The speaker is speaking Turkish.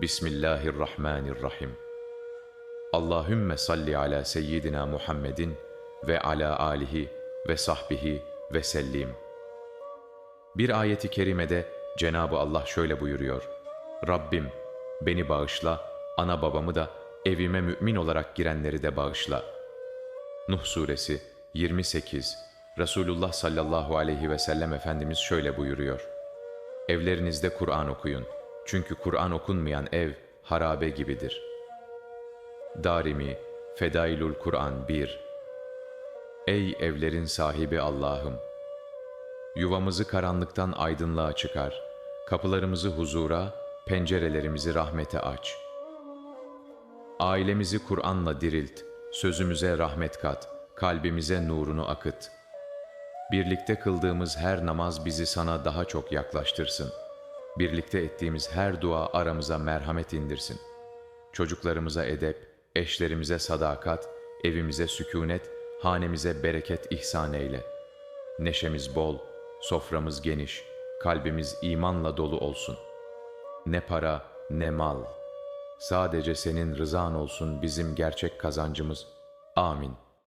Bismillahirrahmanirrahim. Allahümme salli ala seyyidina Muhammedin ve ala alihi ve sahbihi ve sellim. Bir ayeti kerimede Cenab-ı Allah şöyle buyuruyor. Rabbim beni bağışla, ana babamı da evime mümin olarak girenleri de bağışla. Nuh Suresi 28 Resulullah sallallahu aleyhi ve sellem Efendimiz şöyle buyuruyor. Evlerinizde Kur'an okuyun. Çünkü Kur'an okunmayan ev harabe gibidir. Darimi Fedailul Kur'an 1 Ey evlerin sahibi Allah'ım! Yuvamızı karanlıktan aydınlığa çıkar. Kapılarımızı huzura, pencerelerimizi rahmete aç. Ailemizi Kur'an'la dirilt, sözümüze rahmet kat, kalbimize nurunu akıt. Birlikte kıldığımız her namaz bizi sana daha çok yaklaştırsın. Birlikte ettiğimiz her dua aramıza merhamet indirsin. Çocuklarımıza edep, eşlerimize sadakat, evimize sükunet, hanemize bereket ihsan eyle. Neşemiz bol, soframız geniş, kalbimiz imanla dolu olsun. Ne para, ne mal. Sadece senin rızan olsun bizim gerçek kazancımız. Amin.